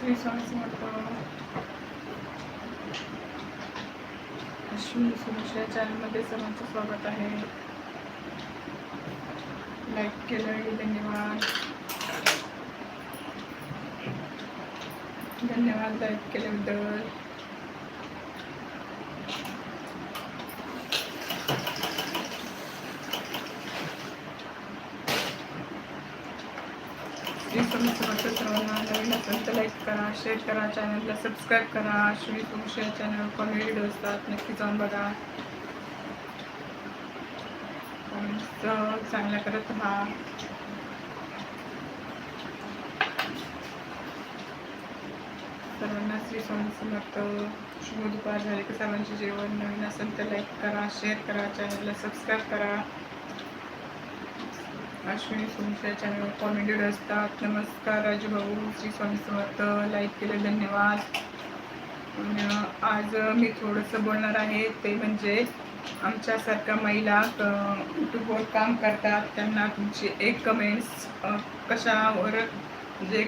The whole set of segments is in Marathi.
श्री स्वामी समर्थ अश्विनी सुरेश या चॅनलमध्ये सर्वांचं स्वागत आहे. लाईक केलं धन्यवाद. धन्यवाद लाईक केल्याबद्दल. श्री तुम्ही समर्थ सर्वांना नवीन असेल तर लाईक करा शेअर करा चॅनलला सबस्क्राईब करा. श्री तुमच्या चॅनल कॉमेडी व्हिडिओ असतात. नक्की जाऊन बघा. कमेंट्स चांगल्या करत राहा. सर्वांना श्री स्वामी समर्थ. शुभ दुपार झाले की सर्वांचे जेवण. नवीन असेल तर लाईक करा शेअर करा चॅनलला सबस्क्राईब करा. अश्विनी तुमच्या चॅनलवर कॉमेडी असतात. नमस्कार राजूभाऊ श्री स्वामी समर्थ. लाईक केले धन्यवाद. आज मी थोडंसं बोलणार आहे ते म्हणजे आमच्यासारख्या महिला यूट्यूबवर काम करतात. त्यांना तुमची एक कमेंट्स कशावर म्हणजे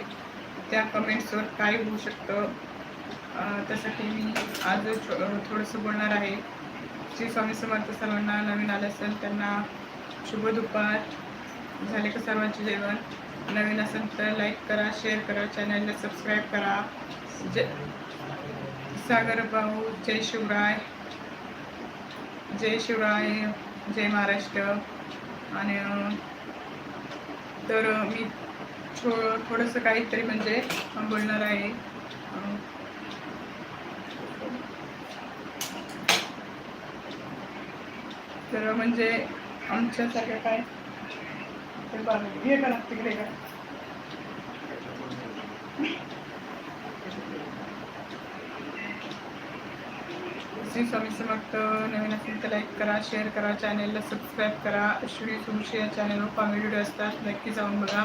त्या कमेंट्सवर काय होऊ शकतं? त्यासाठी मी आज थोडंसं बोलणार आहे. श्री स्वामी समर्थ सर्वांना नवीन आलं असेल त्यांना शुभ दुपार. झाले का सर्वांचे जेवण? नवीन असेल तर लाईक करा शेअर करा चॅनलला सबस्क्राईब करा. जय सागर भाऊ जय शिवराय. जय शिवराय जय महाराष्ट्र. आणि तर मी थो थोडंसं काहीतरी म्हणजे बोलणार आहे. तर म्हणजे आमच्यासारख्या काय? बाजूला. हे करा तिकडे करा. श्री स्वामी समर्थ नवीन असेल तर लाईक करा शेअर करा चॅनेलला सबस्क्राईब करा. अश्विनी सुमशी या चॅनेलवर कॉमेडी व्हिडिओ असतात नक्की जाऊन बघा.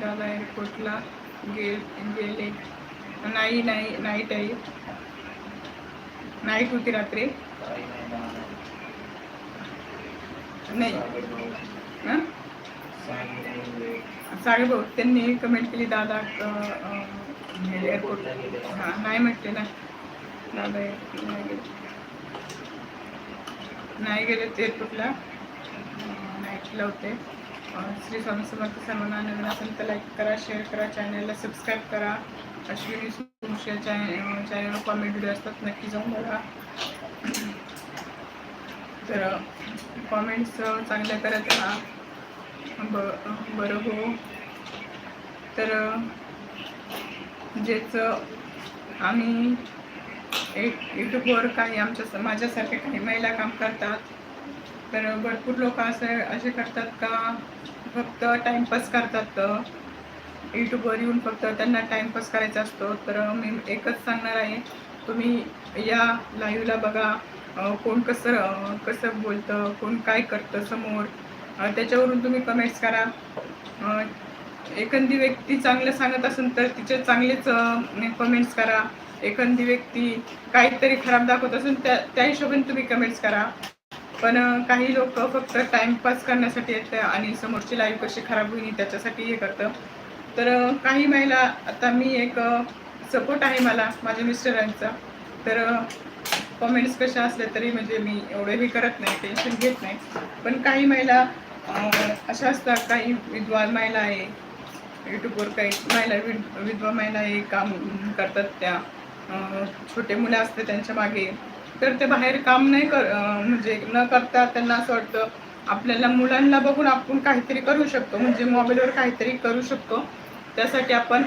दादा एअरपोर्टला गे गेले नाही नाही नाईट आहे. नाईट होती रात्री. नाही. हं? साहेब त्यांनी कमेंट केली दादा एअरपोर्ट हां नाही म्हटले ना. दादा नाही गेले. नाही गेले एअरपोर्टला नाईटला होते. श्री स्वामी समर्थ सर्वांना नवीन असेल तर लाईक करा शेअर करा चॅनलला सबस्क्राईब करा. अश्विनी सुमशी चॅनल चॅनलवर कॉमेंट व्हिडिओ असतात नक्की जाऊन बघा. तर कॉमेंट्स चांगल्या करत राहा. ब बरं हो. तर जेच आम्ही एक यूट्यूबवर काही आमच्या माझ्यासारख्या काही महिला काम करतात. तर भरपूर लोक असे असे करतात का? फक्त टाईमपास करतात यूट्यूबवर येऊन फक्त त्यांना टाईमपास करायचा असतो. तर मी एकच सांगणार आहे. तुम्ही या लाईव्हला बघा. कोण कसं कसं बोलतं कोण काय करतं समोर त्याच्यावरून तुम्ही कमेंट्स करा. एखादी व्यक्ती चांगलं सांगत असेल तर तिचे चांगलेच कमेंट्स करा. एखादी व्यक्ती काहीतरी खराब दाखवत असेल त्या त्या हिशोबाने तुम्ही कमेंट्स करा. पण काही लोक फक्त टाइमपास करण्यासाठी येतं आणि समोरची लाईफ कशी खराब होईल त्याच्यासाठी हे करतं. तर काही महिला आता मी एक सपोर्ट आहे मला माझ्या मिस्टरांचा. तर कमेंट्स कशा असल्या तरी म्हणजे मी एवढं हे करत नाही टेन्शन घेत नाही. पण काही महिला अशा असतात काही विद्वान महिला आहे यूट्यूबवर काही महिला विध विधवा महिला हे काम करतात त्या छोटे मुलं असते त्यांच्या मागे. तर ते बाहेर काम नाही कर म्हणजे न करता त्यांना असं वाटतं आपल्याला मुलांना बघून आपण काहीतरी करू शकतो म्हणजे मोबाईलवर काहीतरी करू शकतो. त्यासाठी आपण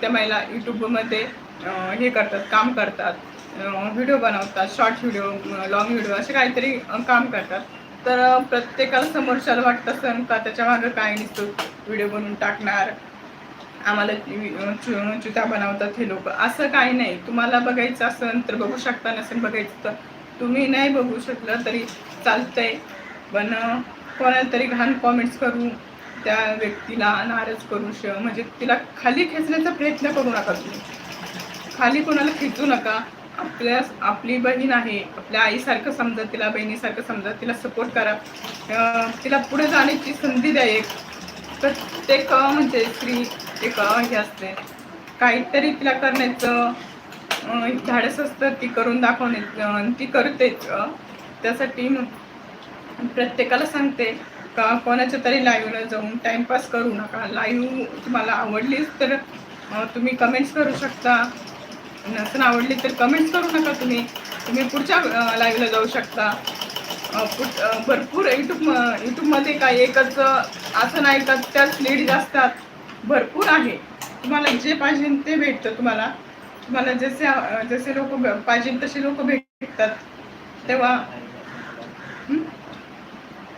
त्या महिला यूट्यूबमध्ये हे करतात काम करतात. व्हिडिओ बनवतात शॉर्ट व्हिडिओ लॉंग व्हिडिओ असे काहीतरी काम करतात. तर प्रत्येकाला समोरच्याला वाटत असेल का त्याच्या मागं काय नसतो व्हिडिओ बनवून टाकणार. आम्हाला चुता बनवतात हे लोक. असं काही नाही. तुम्हाला बघायचं असेल तर बघू शकता नसेल बघायचं तर तुम्ही नाही बघू शकलं तरी चालतंय. पण कोणाला तरी घाण कॉमेंट्स करू त्या व्यक्तीला नाराज करू श म्हणजे तिला खाली खेचण्याचा प्रयत्न करू नका तुम्ही. खाली कोणाला खेचू नका. आपल्या आपली बहीण आहे आपल्या आईसारखं समजा तिला बहिणीसारखं समजा तिला सपोर्ट करा. तिला पुढे जाण्याची संधी द्या एक. प्रत्येक म्हणजे स्त्री एक हे असते. काहीतरी तिला करण्याचं धाडस असतं ती करून दाखवण्याचं ती करतेच. त्यासाठी प्रत्येकाला सांगते का कोणाच्या तरी लाईव्हला जाऊन टाईमपास करू नका. लाईव्ह तुम्हाला आवडलीच तर तुम्ही कमेंट्स करू शकता. नसन आवडली तर कमेंट्स करू नका तुम्ही. तुम्ही पुढच्या लाईव्हला जाऊ शकता. पुढ- भरपूर यूट्यूब यूट्यूबमध्ये काय एकच आसन असं नाही का त्याच लेडीज असतात भरपूर आहे. तुम्हाला जे पाहिजे ते भेटतं तुम्हाला. तुम्हाला जसे जसे लोक पाहिजे तसे लोक भेटतात. तेव्हा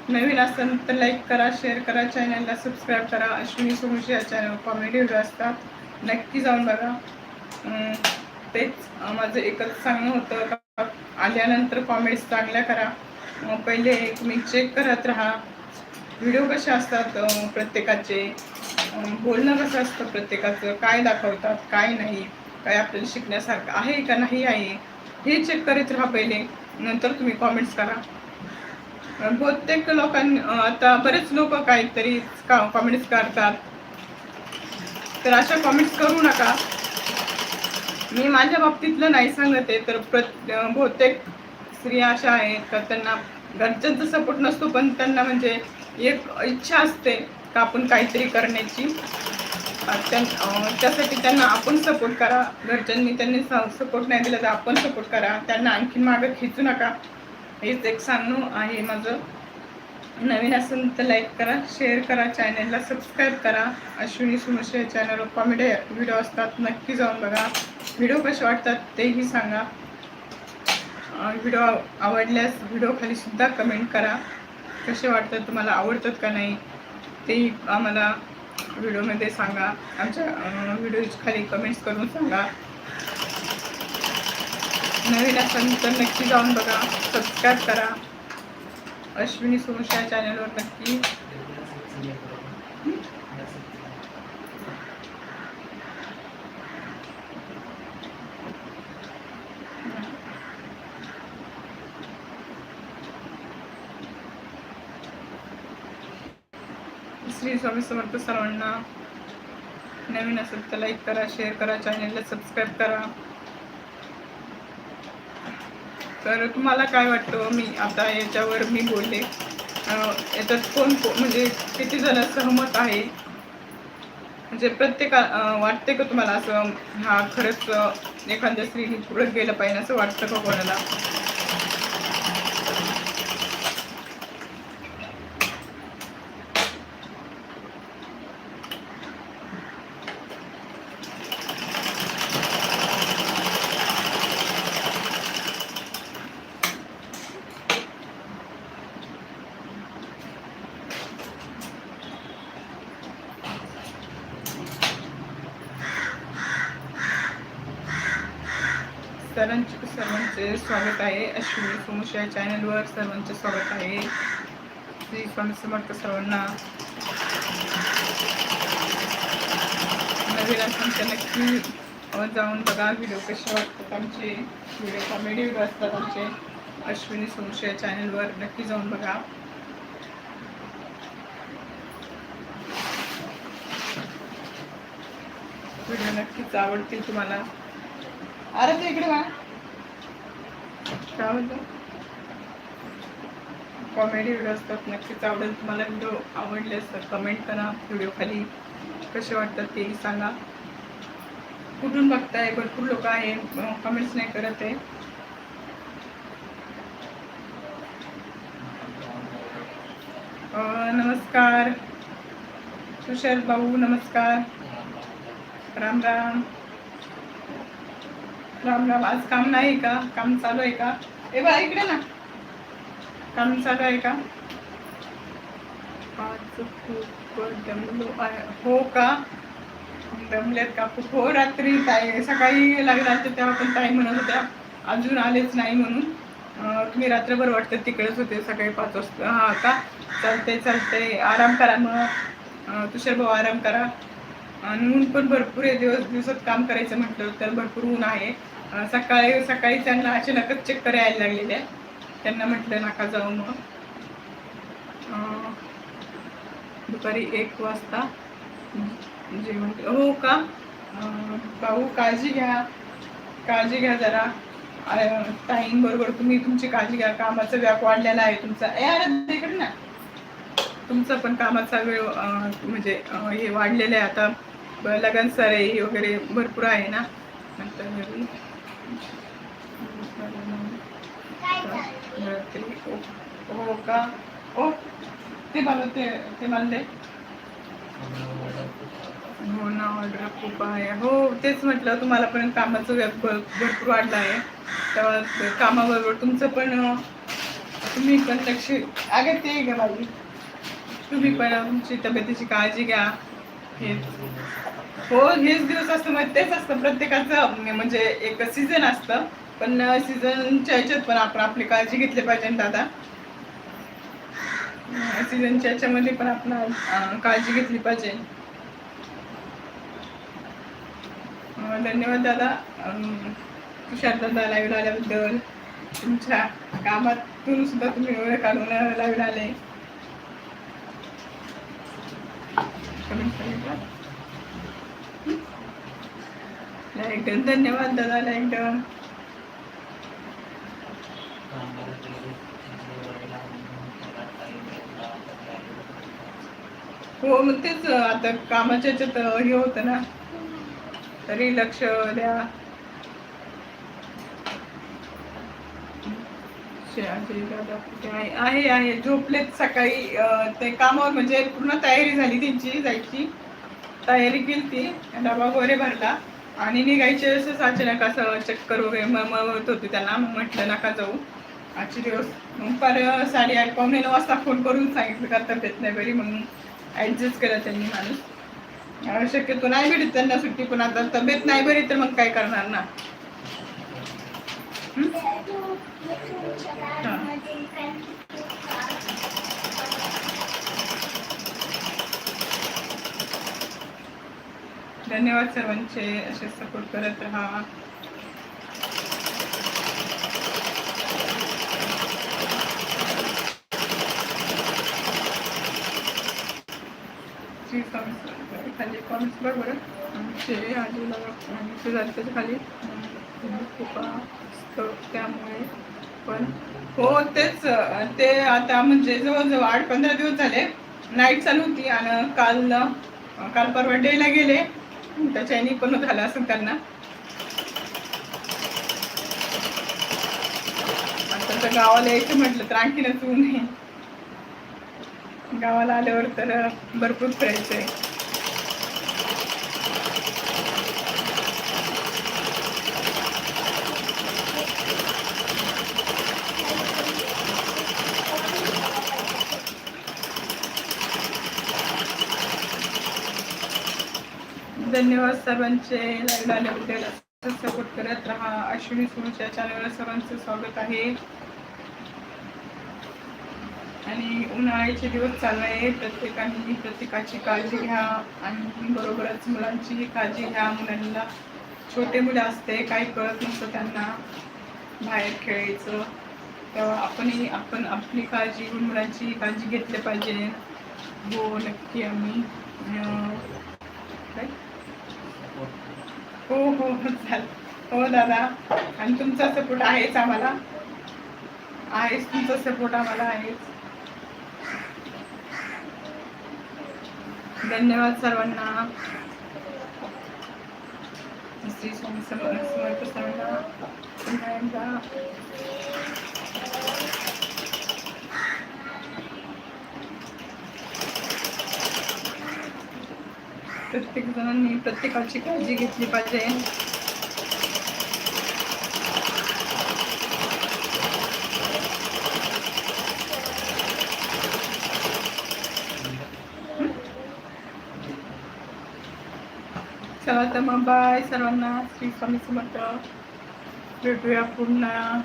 नवीन असेल तर लाईक करा शेअर करा चॅनलला सबस्क्राईब करा. अश्विनी सोमशी या चॅनल कॉमेडी व्हिडिओ असतात नक्की जाऊन बघा. तेच माझं एकच सांगणं होतं आल्यानंतर कॉमेंट्स चांगल्या करा. पहिले तुम्ही चेक करत राहा. व्हिडिओ कसे असतात प्रत्येकाचे? बोलणं कसं असतं प्रत्येकाचं? काय दाखवतात काय नाही? काय आपल्याला शिकण्यासारखं आहे का नाही आहे? हे चेक करीत राहा पहिले. नंतर तुम्ही कॉमेंट्स करा. बहुतेक लोकांनी आता बरेच लोक काहीतरी का कॉमेंट्स करतात. तर अशा कॉमेंट्स करू नका. मी माझ्या बाबतीतलं नाही सांगत आहे तर प्रत बहुतेक स्त्रिया अशा आहेत का त्यांना घरच्यांचा सपोर्ट नसतो पण त्यांना म्हणजे एक इच्छा असते का आपण काहीतरी करण्याची. त्यां- त्यासाठी त्यांना आपण सपोर्ट करा. घरच्यांनी त्यांनी सपोर्ट नाही दिला तर आपण सपोर्ट करा. त्यांना आणखीन मागं खिचू नका. हेच एक सांगणं आहे माझं. नवीन असेल तर लाईक करा शेअर करा चॅनलला सबस्क्राईब करा. अश्विनी सुमश या चॅनलवर कॉमेडी व्हिडिओ असतात नक्की जाऊन बघा. व्हिडिओ कसे वाटतात तेही सांगा. व्हिडिओ आवडल्यास व्हिडिओखालीसुद्धा सुद्धा कमेंट करा. कसे वाटतात तुम्हाला आवडतात का नाही तेही आम्हाला व्हिडिओमध्ये सांगा. आमच्या व्हिडिओ खाली कमेंट्स करून सांगा. नवीन असेल तर नक्की जाऊन बघा. सबस्क्राईब करा. अश्विनी सोनशा चॅनलवर नक्की. श्री स्वामी समर्थ सर्वांना नवीन असेल तर लाईक करा शेअर करा चॅनलला सबस्क्राईब करा. तर तुम्हाला काय वाटतं? मी आता याच्यावर मी बोलले. याच्यात कोण को- म्हणजे किती जण सहमत आहे? म्हणजे प्रत्येका वाटते का तुम्हाला असं हा खरंच एखाद्या स्त्रीने पुढे गेलं पाहिजे असं वाटतं का कोणाला? सरांचे सर्वांचे स्वागत आहे. अश्विनी सुमुश या चॅनलवर सर्वांचे स्वागत आहे. श्री स्वामी समर्थ सर्वांना नवीन असेल नक्की जाऊन बघा व्हिडिओ कसे वाटतात आमचे. व्हिडिओ कॉमेडी व्हिडिओ असतात आमचे. अश्विनी सुमुश या चॅनलवर नक्की जाऊन बघा. व्हिडिओ नक्कीच आवडतील तुम्हाला. अरे ते इकडे वा काय म्हणतो? कॉमेडी व्हिडिओ असतात नक्कीच आवडेल. तुम्हाला व्हिडिओ आवडले असतात कमेंट करा. व्हिडिओ खाली कसे वाटतात तेही सांगा. कुठून बघताय? भरपूर लोक आहे. कमेंट्स नाही करत आहे. नमस्कार. सुशल भाऊ नमस्कार. राम राम. राम राम आज काम नाही का? काम चालू आहे का? ए बा इकडे ना. काम चालू आहे का? आज खूप दमलो हो का? दमलेत का? खूप. हो रात्री ताई सकाळी लागला तर तेव्हा पण ताई म्हणत होत्या. अजून आलेच नाही म्हणून. तुम्ही रात्रभर वाटतं तिकडेच होते सकाळी पाच वाजता. हा का? चालते चालते आराम करा मग. तुषार भाऊ आराम करा. आणि ऊन पण भरपूर आहे. दिवस दिवसात काम करायचं म्हटलं तर भरपूर ऊन आहे. सकाळी सकाळी त्यांना अचानकच चक्कर यायला लागलेल्या त्यांना म्हटलं नाका जाऊ मग. दुपारी एक वाजता जेवण हो का? भाऊ काळजी घ्या. काळजी घ्या जरा. टाईम बरोबर तुम्ही तुमची काळजी घ्या. कामाचा व्याप वाढलेला आहे तुमचा. ए इकडे ना. तुमचा पण कामाचा वेळ म्हणजे हे वाढलेलं आहे आता. लगन सराई वगैरे भरपूर आहे ना? नंतर घरी. हो- हो का? हो ते मला ते ते मला हो ना ऑर्डर खूप आहे. हो तेच म्हटलं तुम्हाला पण कामाचं भरपूर वाढलं आहे. तेव्हा कामाबरोबर तुमचं पण तुम्ही पण लक्ष अगं ते घ्या माझी तुम्ही पण तुमची तब्येतीची काळजी घ्या. हेच हो हेच दिवस असतं मग तेच असतं. प्रत्येकाचं म्हणजे, म्हणजे एक सीझन असतं. पण सीझनच्या ह्याच्यात पण आपण आपली काळजी घेतली पाहिजे दादा. सीझनच्या ह्याच्यामध्ये पण आपण काळजी घेतली पाहिजे. धन्यवाद दादा. तुषार दादा लाईव्ह आल्याबद्दल. तुमच्या कामातून सुद्धा तुम्ही वेळ काढून लाईव्ह आले. लाईक डन धन्यवाद दादा लाईक डन हो मग तेच आता कामाच्या ह्याच्यात हे होतं ना. तरी लक्ष द्या. आहे आहे आहे. झोपलेत सकाळी ते कामावर म्हणजे पूर्ण तयारी झाली त्यांची जायची. तयारी केली ती डबा वगैरे भरला. आणि निघायचे असंच नका असं चक्कर वगैरे मळमळत होते त्यांना. मग म्हटलं नका जाऊ. आजचे दिवस. मग पर साडे आठ पावणे नऊ वाजता फोन करून सांगितलं का तब्येत नाही बरी? म्हणून ॲडजस्ट केलं त्यांनी माणूस. शक्यतो नाही भेटत त्यांना सुट्टी पण आता तब्येत नाही बरी तर मग काय करणार ना? धन्यवाद सर्वांचे असे सपोर्ट करत राहा. श्री स्वामी खाली कॉमेंट्स बघ बरं. आमचे आजीला आमचे त्याच्याखाली. खूप असतं त्यामुळे. पण हो तेच ते आता म्हणजे जवळजवळ आठ पंधरा दिवस झाले. नाईट चालू होती आणि काल काल परवा डेला गेले. त्याच्यानी पण झालं असं त्यांना. आता तर गावाला यायचं म्हटलं तर आणखीनच ऊन आहे. गावाला आल्यावर तर भरपूर फिरायचं आहे धन्यवाद सर्वांचे. लाईव्ह आल्याबद्दल सपोर्ट करत राहा. अश्विनी सुरूच्या चॅनलवर सर्वांचं स्वागत आहे. आणि उन्हाळ्याचे दिवस चालू आहे. प्रत्येकाने प्रत्येकाची काळजी घ्या आणि बरोबरच मुलांचीही काळजी घ्या. मुलांना छोटे मुलं असते काही कळत नसतं त्यांना बाहेर खेळायचं. तेव्हा आपणही आपण आपली काळजी घेऊन मुलांची काळजी घेतली पाहिजे. हो नक्की आम्ही. काय? हो हो हो चालेल. हो दादा. आणि तुमचा सपोर्ट आहेच आम्हाला. आहेच तुमचा सपोर्ट आम्हाला आहेच. धन्यवाद सर्वांना. श्री स्वामी समर्थ सर्वांना. प्रत्येक जणांनी प्रत्येकाची काळजी घेतली पाहिजे. चला तर मग बाय सर्वांना. श्री स्वामी समर्थ. भेटूया पुन्हा.